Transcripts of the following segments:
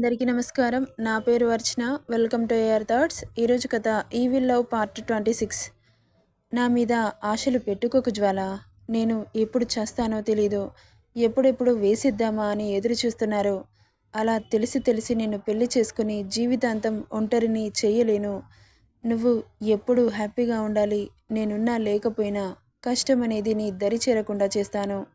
అందరికీ నమస్కారం. నా పేరు Archana. Welcome to AR thoughts ఈరోజు కథ evil love part twenty six నా మీద ఆశలు పెట్టుకోకు జ్వాల. నేను ఎప్పుడు చేస్తానో తెలీదు. ఎప్పుడెప్పుడు వేసిద్దామా అని ఎదురు చూస్తున్నారు. అలా తెలిసి తెలిసి నేను పెళ్ళి చేసుకుని జీవితాంతం ఒంటరిని చేయలేను. నువ్వు ఎప్పుడు హ్యాపీగా ఉండాలి. నేనున్నా లేకపోయినా కష్టం అనేది నీ దరి చేరకుండా చేస్తాను.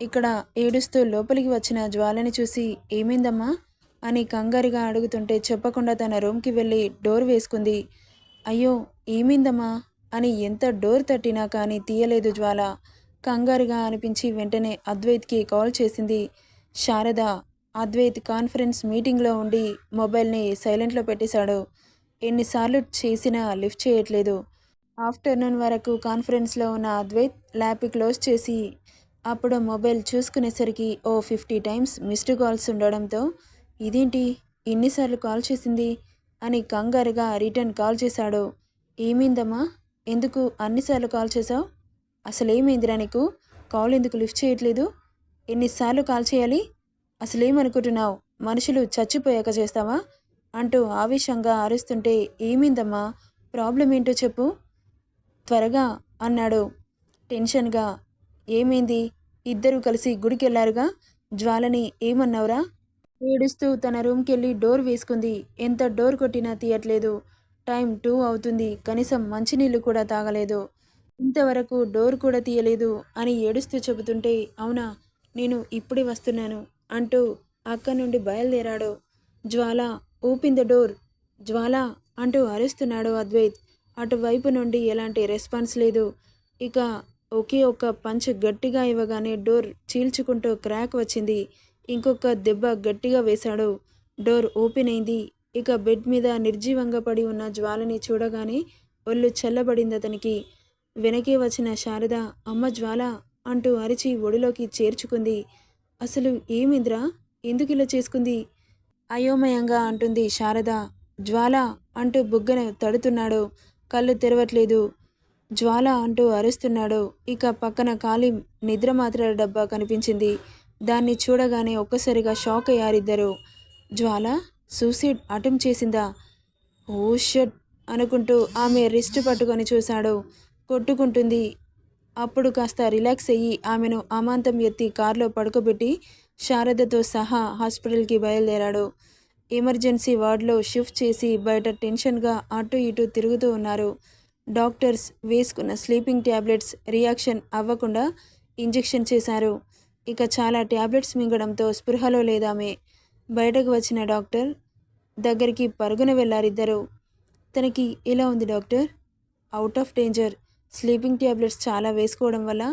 ఇక్కడ ఏడుస్తూ లోపలికి వచ్చిన జ్వాలని చూసి ఏమైందమ్మా? అని కంగారుగా అడుగుతుంటే చెప్పకుండా తన రూమ్కి వెళ్ళి డోర్ వేసుకుంది. అయ్యో ఏమైందమ్మా? అని ఎంత డోర్ తట్టినా కానీ తీయలేదు జ్వాల. కంగారుగా అనిపించి వెంటనే అద్వైత్కి కాల్ చేసింది. శారద అద్వైత్ కాన్ఫరెన్స్ మీటింగ్లో ఉండి మొబైల్ని సైలెంట్లో పెట్టేశాడు. ఎన్నిసార్లు చేసినా లిఫ్ట్ చేయట్లేదు. ఆఫ్టర్నూన్ వరకు కాన్ఫరెన్స్లో ఉన్న అద్వైత్ ల్యాప్ క్లోజ్ చేసి అప్పుడు మొబైల్ చూసుకునేసరికి ఓ ఫిఫ్టీ టైమ్స్ మిస్డ్ కాల్స్ ఉండడంతో ఇదేంటి? ఇన్నిసార్లు కాల్ చేసింది? అని కంగారుగా రిటర్న్ కాల్ చేశాడు. ఏమైందమ్మా? ఎందుకు అన్నిసార్లు కాల్ చేశావు? అసలేమైందిరా నీకు? కాల్ ఎందుకు లిఫ్ట్ చేయట్లేదు? ఎన్నిసార్లు కాల్ చేయాలి? అసలేమనుకుంటున్నావు? మనుషులు చచ్చిపోయాక చేస్తావా? అంటూ ఆవేశంగా అరుస్తుంటే ఏమైందమ్మా? ప్రాబ్లం ఏంటో చెప్పు. త్వరగా అన్నాడు. టెన్షన్గా ఏమైంది? ఇద్దరూ కలిసి గుడికెళ్ళారుగా. జ్వాలని ఏమన్నావురా? ఏడుస్తూ తన రూమ్కి వెళ్ళి డోర్ వేసుకుంది. ఎంత డోర్ కొట్టినా తీయట్లేదు. టైం టూ అవుతుంది. కనీసం మంచినీళ్ళు కూడా తాగలేదు. ఇంతవరకు డోర్ కూడా తీయలేదు అని ఏడుస్తూ చెబుతుంటే అవునా నేను ఇప్పుడే వస్తున్నాను అంటూ అక్కడి నుండి బయలుదేరాడు. Jwala open the door. Jwala అంటూ అరుస్తున్నాడు అద్వైత్. అటువైపు నుండి ఎలాంటి రెస్పాన్స్ లేదు. ఇక ఒకే ఒక పంచ్ గట్టిగా ఇవ్వగానే డోర్ చీల్చుకుంటూ క్రాక్ వచ్చింది. ఇంకొక దెబ్బ గట్టిగా వేశాడు. డోర్ ఓపెన్ అయింది. ఇక బెడ్ మీద నిర్జీవంగా పడి ఉన్న జ్వాలని చూడగానే ఒళ్ళు చల్లబడింది అతనికి. వెనకే వచ్చిన శారద అమ్మ జ్వాల అంటూ అరిచి ఒడిలోకి చేర్చుకుంది. అసలు ఏమింద్రా? ఎందుకు ఇలా చేసుకుంది? అయోమయంగా అంటుంది శారద. జ్వాల అంటూ బుగ్గన తడుతున్నాడు. కళ్ళు తెరవట్లేదు. జ్వాల అంటూ అరుస్తున్నాడు. ఇక పక్కన ఖాళీ నిద్ర మాత్రల డబ్బా కనిపించింది. దాన్ని చూడగానే ఒక్కసారిగా షాక్ అయ్యారిద్దరు. జ్వాల సూసైడ్ అటెంప్ట్ చేసిందా? ఓ షట్ అనుకుంటూ ఆమె రిస్ట్ పట్టుకొని చూశాడు. కొట్టుకుంటుంది. అప్పుడు కాస్త రిలాక్స్ అయ్యి ఆమెను అమాంతం ఎత్తి కారులో పడుకోబెట్టి శారదతో సహా హాస్పిటల్కి బయలుదేరాడు. ఎమర్జెన్సీ వార్డులో షిఫ్ట్ చేసి బయట టెన్షన్గా అటు ఇటు తిరుగుతూ ఉన్నారు. డాక్టర్స్ వేసుకున్న స్లీపింగ్ ట్యాబ్లెట్స్ రియాక్షన్ అవ్వకుండా ఇంజెక్షన్ చేశారు. ఇక చాలా ట్యాబ్లెట్స్ మింగడంతో స్పృహలో లేదామె. బయటకు వచ్చిన డాక్టర్ దగ్గరికి పరుగున వెళ్ళారిద్దరు తనకి ఎలా ఉంది doctor? Out of danger. Sleeping tablets చాలా వేసుకోవడం వల్ల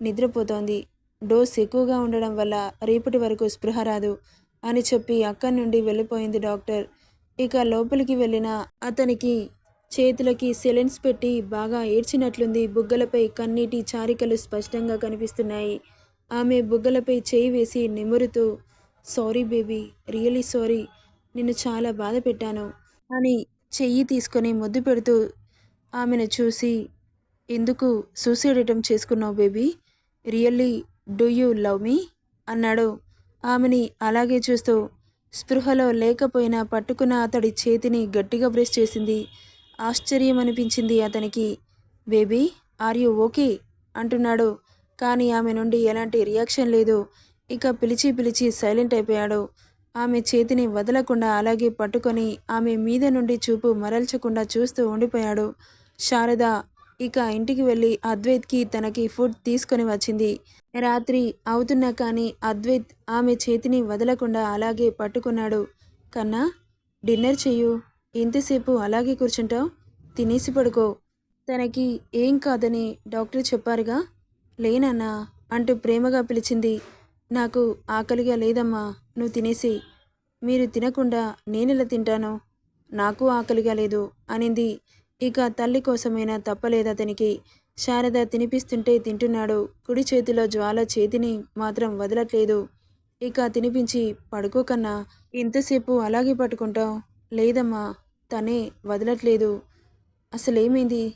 నిద్రపోతోంది. డోస్ ఎక్కువగా ఉండడం వల్ల రేపటి వరకు స్పృహ రాదు అని చెప్పి అక్కడి నుండి వెళ్ళిపోయింది డాక్టర్. ఇక లోపలికి వెళ్ళిన అతనికి చేతులకి సెలెన్స్ పెట్టి బాగా ఏడ్చినట్లుంది. బుగ్గలపై కన్నీటి చారికలు స్పష్టంగా కనిపిస్తున్నాయి. ఆమె బుగ్గలపై చేయి వేసి నిమురుతూ సారీ బేబీ రియలీ సారీ. నిన్ను చాలా బాధ పెట్టాను అని చెయ్యి తీసుకొని ముద్దు పెడుతూ ఆమెను చూసి ఎందుకు సూసైడ్ అటెంప్ట్ చేసుకున్నావు baby? Really do you love me అన్నాడు. ఆమెని అలాగే చూస్తూ స్పృహలో లేకపోయినా పట్టుకున్న అతడి చేతిని గట్టిగా బ్రెస్ చేసింది. ఆశ్చర్యం అనిపించింది అతనికి. Baby are you okay? అంటున్నాడు. కానీ ఆమె నుండి ఎలాంటి రియాక్షన్ లేదు. ఇక పిలిచి పిలిచి సైలెంట్ అయిపోయాడు. ఆమె చేతిని వదలకుండా అలాగే పట్టుకొని ఆమె మీద నుండి చూపు మరల్చకుండా చూస్తూ ఉండిపోయాడు. శారద ఇక ఇంటికి వెళ్ళి అద్వైత్కి తనకి ఫుడ్ తీసుకొని వచ్చింది. రాత్రి అవుతున్నా కానీ అద్వైత్ ఆమె చేతిని వదలకుండా అలాగే పట్టుకున్నాడు. కన్నా డిన్నర్ చెయ్యు. ఎంతసేపు అలాగే కూర్చుంటావు? తినేసి పడుకో. తనకి ఏం కాదని డాక్టర్ చెప్పారుగా? లేనన్నా అంటూ ప్రేమగా పిలిచింది. నాకు ఆకలిగా లేదమ్మా నువ్వు తినేసి. మీరు తినకుండా నేనెలా తింటాను? నాకు ఆకలిగా లేదు అనింది. ఇక తల్లి కోసమైనా తప్పలేదు అతనికి. శారద తినిపిస్తుంటే తింటున్నాడు. కుడి చేతిలో జ్వాల చేతిని మాత్రం వదలట్లేదు. ఇక తినిపించి పడుకోకన్నా ఎంతసేపు అలాగే పట్టుకుంటావు లేదమ్మా తనే వదలట్లేదు. అసలేమైంది?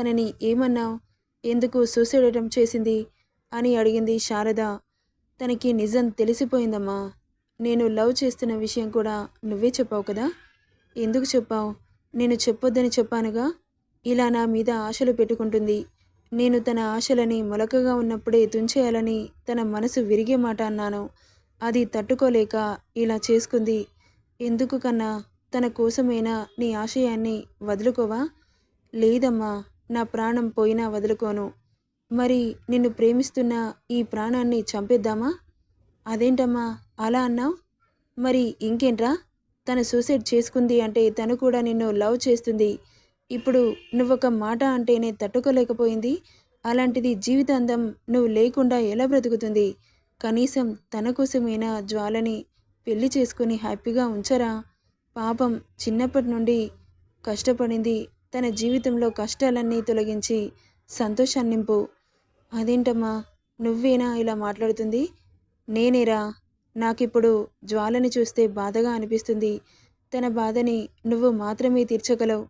తనని ఏమన్నావు? ఎందుకు సూసైడ్ అటెంప్ట్ చేసింది? అని అడిగింది శారద. తనకి నిజం తెలిసిపోయిందమ్మా. నేను లవ్ చేస్తున్న విషయం కూడా నువ్వే చెప్పావు కదా? ఎందుకు చెప్పావు? నేను చెప్పొద్దని చెప్పానుగా? ఇలా నా మీద ఆశలు పెట్టుకుంటుంది. నేను తన ఆశలని మొలకగా ఉన్నప్పుడే తుంచేయాలని తన మనసు విరిగే మాట అన్నాను. అది తట్టుకోలేక ఇలా చేసుకుంది. ఎందుకు కన్నా? తన కోసమైనా నీ ఆశయాన్ని వదులుకోవా? లేదమ్మా నా ప్రాణం పోయినా వదులుకోను. మరి నిన్ను ప్రేమిస్తున్న ఈ ప్రాణాన్ని చంపేద్దామా? అదేంటమ్మా అలా అన్నావు? మరి ఇంకేంట్రా? తను సూసైడ్ చేసుకుంది అంటే తను కూడా నిన్ను లవ్ చేస్తుంది. ఇప్పుడు నువ్వొక మాట అంటేనే తట్టుకోలేకపోయింది. అలాంటిది జీవితాంతం నువ్వు లేకుండా ఎలా బ్రతుకుతుంది? కనీసం తన కోసమైనా జ్వాలని పెళ్ళి చేసుకుని హ్యాపీగా ఉంచరా? పాపం చిన్నప్పటి నుండి కష్టపడింది. తన జీవితంలో కష్టాలన్నీ తొలగించి సంతోషాన్ని నింపు. అదేంటమ్మా నువ్వేనా ఇలా మాట్లాడుతుంది? నేనేరా? నాకిప్పుడు జ్వాలని చూస్తే బాధగా అనిపిస్తుంది. తన బాధని నువ్వు మాత్రమే తీర్చగలవు.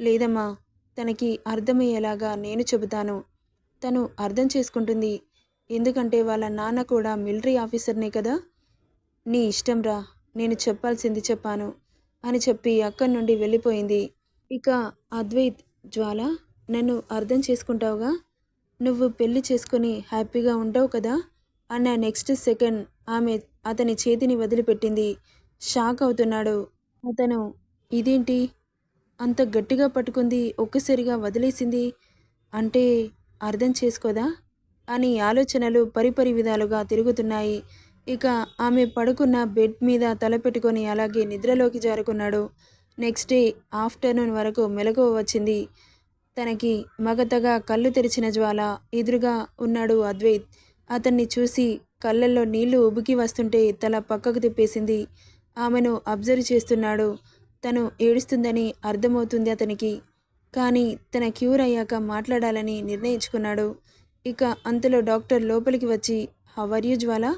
లేదమ్మా తనకి అర్థమయ్యేలాగా నేను చెబుతాను. తను అర్థం చేసుకుంటుంది. ఎందుకంటే వాళ్ళ నాన్న కూడా మిలిటరీ ఆఫీసర్నే కదా? నీ ఇష్టంరా. నేను చెప్పాల్సింది చెప్పాను. అని చెప్పి అక్కడి నుండి వెళ్ళిపోయింది. ఇక అద్వైత్ జ్వాల నన్ను అర్థం చేసుకుంటావుగా? నువ్వు పెళ్ళి చేసుకుని హ్యాపీగా ఉంటావు కదా? అన్న నెక్స్ట్ సెకండ్ ఆమె అతని చేతిని వదిలిపెట్టింది. షాక్ అవుతున్నాడు. అతను ఇదేంటి? అంత గట్టిగా పట్టుకుంది ఒక్కసారిగా వదిలేసింది? అంటే అర్థం చేసుకోదా? అని ఆలోచనలు పరిపరి విధాలుగా తిరుగుతున్నాయి. ఇక ఆమె పడుకున్న బెడ్ మీద తలపెట్టుకొని అలాగే నిద్రలోకి జారుకున్నాడు. నెక్స్ట్ డే ఆఫ్టర్నూన్ వరకు మెలకువ వచ్చింది. తనకి మగతగా కళ్ళు తెరిచిన జ్వాల ఎదురుగా ఉన్నాడు అద్వైత్. అతన్ని చూసి కళ్ళల్లో నీళ్ళు ఉబుకి వస్తుంటే తల పక్కకు తిప్పేసింది. ఆమెను అబ్జర్వ్ చేస్తున్నాడు. తను ఏడుస్తుందని అర్థమవుతుంది అతనికి. కానీ తన క్యూర్ అయ్యాక మాట్లాడాలని నిర్ణయించుకున్నాడు. ఇక అంతలో డాక్టర్ లోపలికి వచ్చి how are you Jwala?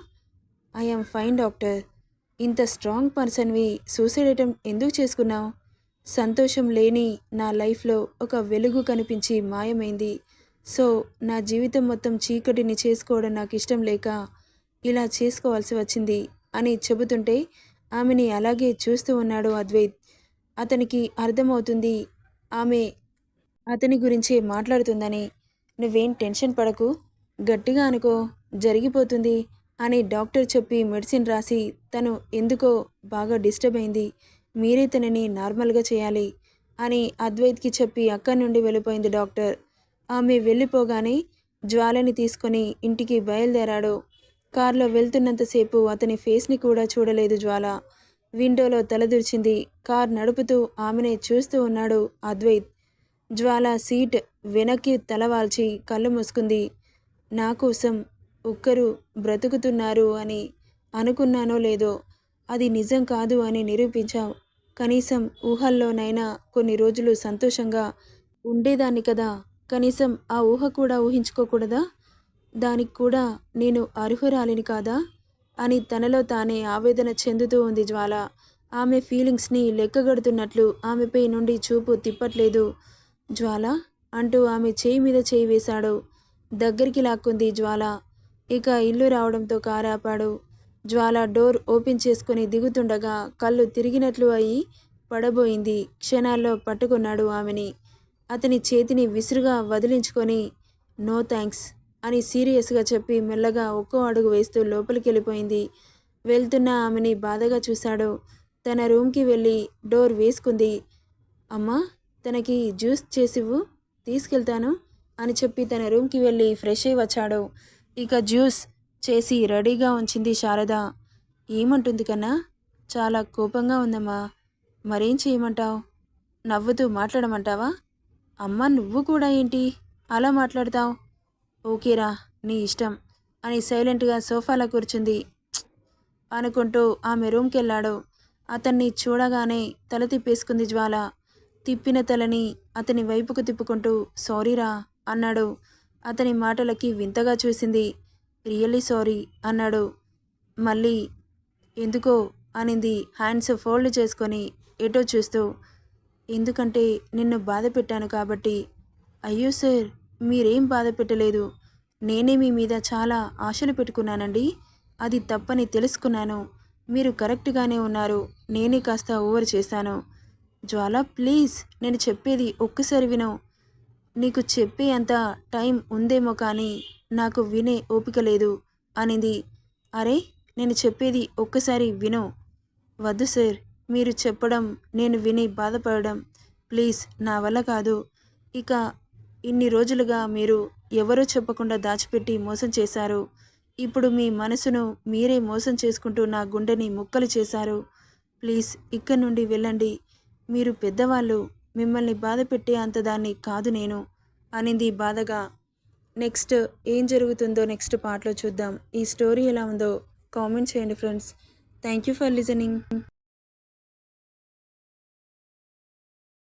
I'm fine doctor ఇంత స్ట్రాంగ్ పర్సన్వి సూసైడ్ అటెంప్ట్ ఎందుకు చేసుకున్నావు? సంతోషం లేని నా లైఫ్లో ఒక వెలుగు కనిపించి మాయమైంది. సో నా జీవితం మొత్తం చీకటిని చేసుకోవడం నాకు ఇష్టం లేక ఇలా చేసుకోవాల్సి వచ్చింది అని చెబుతుంటే ఆమెని అలాగే చూస్తూ ఉన్నాడు అద్వైత్. అతనికి అర్థమవుతుంది ఆమె అతని గురించే మాట్లాడుతుందని. నువ్వేం టెన్షన్ పడకు. గట్టిగా అనుకో. జరిగిపోతుంది. అని డాక్టర్ చెప్పి మెడిసిన్ రాసి తను ఎందుకో బాగా డిస్టర్బ్ అయింది. మీరే తనని నార్మల్గా చేయాలి అని అద్వైత్కి చెప్పి అక్కడి నుండి వెళ్ళిపోయింది డాక్టర్. ఆమె వెళ్ళిపోగానే జ్వాలని తీసుకొని ఇంటికి బయలుదేరాడు. కారులో వెళ్తున్నంతసేపు అతని ఫేస్ని కూడా చూడలేదు జ్వాల. విండోలో తలదూర్చింది కార్ నడుపుతూ ఆమెనే చూస్తూ ఉన్నాడు అద్వైత్. జ్వాల సీట్ వెనక్కి తలవాల్చి కళ్ళు మూసుకుంది. నా కోసం ఒక్కరు బ్రతుకుతున్నారు అని అనుకున్నానో లేదో అది నిజం కాదు అని నిరూపించావు. కనీసం ఊహల్లోనైనా కొన్ని రోజులు సంతోషంగా ఉండేదాన్ని కదా. కనీసం ఆ ఊహ కూడా ఊహించుకోకూడదా? దానికి కూడా నేను అర్హురాలిని కాదా? అని తనలో తానే ఆవేదన చెందుతూ ఉంది జ్వాల. ఆమె ఫీలింగ్స్ని లెక్కగడుతున్నట్లు ఆమెపై నుండి చూపు తిప్పట్లేదు. జ్వాల అంటూ ఆమె చేయి మీద చేయి వేశాడు. దగ్గరికి లాక్కుంది జ్వాల. ఇక ఇల్లు రావడంతో కారాపాడు. జ్వాల డోర్ ఓపెన్ చేసుకుని దిగుతుండగా కళ్ళు తిరిగినట్లు అయి పడబోయింది. క్షణాల్లో పట్టుకున్నాడు ఆమెని. అతని చేతిని విసురుగా వదిలించుకొని నో థ్యాంక్స్ అని సీరియస్గా చెప్పి మెల్లగా ఒక్కో అడుగు వేస్తూ లోపలికి వెళ్ళిపోయింది వెళ్తున్న ఆమెని బాధగా చూశాడు. తన రూమ్కి వెళ్ళి డోర్ వేసుకుంది. అమ్మా తనకి జ్యూస్ చేసివ్వు తీసుకెళ్తాను అని చెప్పి తన రూమ్కి వెళ్ళి ఫ్రెష్ అయి వచ్చాడు. ఇక జ్యూస్ చేసి రెడీగా ఉంచింది శారద. ఏమంటుంది కన్నా? చాలా కోపంగా ఉందమ్మా. మరేం చేయమంటావు? నవ్వుతూ మాట్లాడమంటావా? అమ్మ నువ్వు కూడా ఏంటి? అలా మాట్లాడతావు? ఓకేరా నీ ఇష్టం అని సైలెంట్గా సోఫాలో కూర్చుంది. అనుకుంటూ ఆమె రూమ్కి వెళ్ళాడు అతన్ని చూడగానే తల తిప్పేసుకుంది జ్వాల. తిప్పిన తలని అతని వైపుకు తిప్పుకుంటూ సారీరా అన్నాడు. అతని మాటలకి వింతగా చూసింది. రియల్లీ సారీ అన్నాడు. మళ్ళీ ఎందుకో అనింది హ్యాండ్స్ ఫోల్డ్ చేసుకొని ఎటో చూస్తూ. ఎందుకంటే నిన్ను బాధ పెట్టాను కాబట్టి. అయ్యో సార్ మీరేం బాధ పెట్టలేదు? నేనే మీ మీద చాలా ఆశలు పెట్టుకున్నానండి. అది తప్పని తెలుసుకున్నాను. మీరు కరెక్ట్గానే ఉన్నారు. నేనే కాస్త ఓవర్ చేశాను. జ్వాల ప్లీజ్. నేను చెప్పేది ఒక్కసారి విను. నీకు చెప్పే అంత టైం ఉందేమో కానీ నాకు వినే ఓపిక లేదు అనింది. అరే నేను చెప్పేది ఒక్కసారి విను. వద్దు సార్ మీరు చెప్పడం నేను విని బాధపడడం ప్లీజ్ నా వల్ల కాదు. ఇక ఇన్ని రోజులుగా మీరు ఎవరో చెప్పకుండా దాచిపెట్టి మోసం చేశారు. ఇప్పుడు మీ మనసును మీరే మోసం చేసుకుంటూ నా గుండెని ముక్కలు చేశారు. ప్లీజ్ ఇక్కడి నుండి వెళ్ళండి. మీరు పెద్దవాళ్ళు మిమ్మల్ని బాధ పెట్టే అంత దాన్ని కాదు నేను అనింది బాధగా. నెక్స్ట్ ఏం జరుగుతుందో నెక్స్ట్ పార్ట్లో చూద్దాం. ఈ స్టోరీ ఎలా ఉందో కామెంట్ చేయండి friends. Thank you for listening.